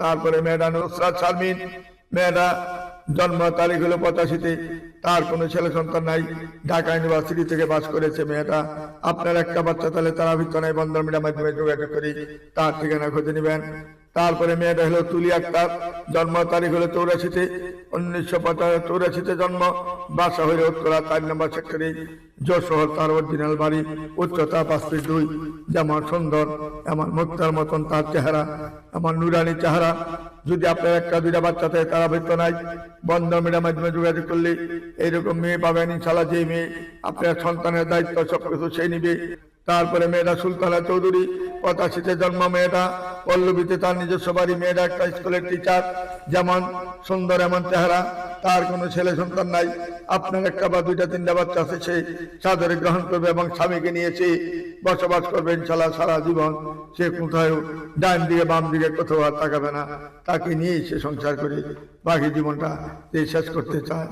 তারপরে মেয়েটা নুসরাত শারমিন, মেয়েটা জন্ম তারিখ হলো পঁচাশিতে, তার কোনো ছেলে সন্তান নাই। ঢাকা ইউনিভার্সিটি থেকে পাস করেছে মেয়েটা। আপনার একটা বাচ্চা তাহলে তারা ভিতরে বন্দর মিডিয়ার মাধ্যমে যোগাযোগ করি, তার ঠিকানা খুঁজে নেবেন। তারপরে মেয়েটা হলো তুলি আক্তার, জন্ম তারিখ হলো চৌরাশিতে, উনিশশো চৌরাশিতে জন্ম, বাসা হলো উত্তরা, চার নম্বর সেক্টরে, যশোর তার অরিজিনাল বাড়ি উচ্চতা পাঁচ ফিট দুই। যেমন সুন্দর, এমন মুক্তার মতন তার চেহারা আমার নুরানি চেহারা। যদি আপনার একটা দুইটা বাচ্চা থাকে, তারা বৃত্ত নাই, বন্ধ মেয়ের মাধ্যমে যোগাযোগ করলে এইরকম মেয়ে পাবেন ইনশাল্লাহ যে মেয়ে আপনার সন্তানের দায়িত্ব সবকিছু সেই নিবে। তারপরে মেয়েটা সুলতানা চৌধুরী, পঁচাশিতে জন্ম মেয়েটা, পল্লবীতে তার নিজস্ব বাড়ি, মেয়েটা একটা স্কুলের টিচার যেমন সুন্দর এমন চেহারা, তার কোনো ছেলে সন্তান নাই। আপনার একটা বা দুইটা তিনটা বাচ্চা আছে, সে সাদরে গ্রহণ করবে এবং স্বামীকে নিয়ে সে বসবাস করবে, ইনশাল্লাহ সারা জীবন। সে কোথায় ডান দিকে, বাম দিকে কোথাও আর তাকাবে না। তাকে নিয়েই সে সংসার করে বাকি জীবনটা সে শেষ করতে চায়।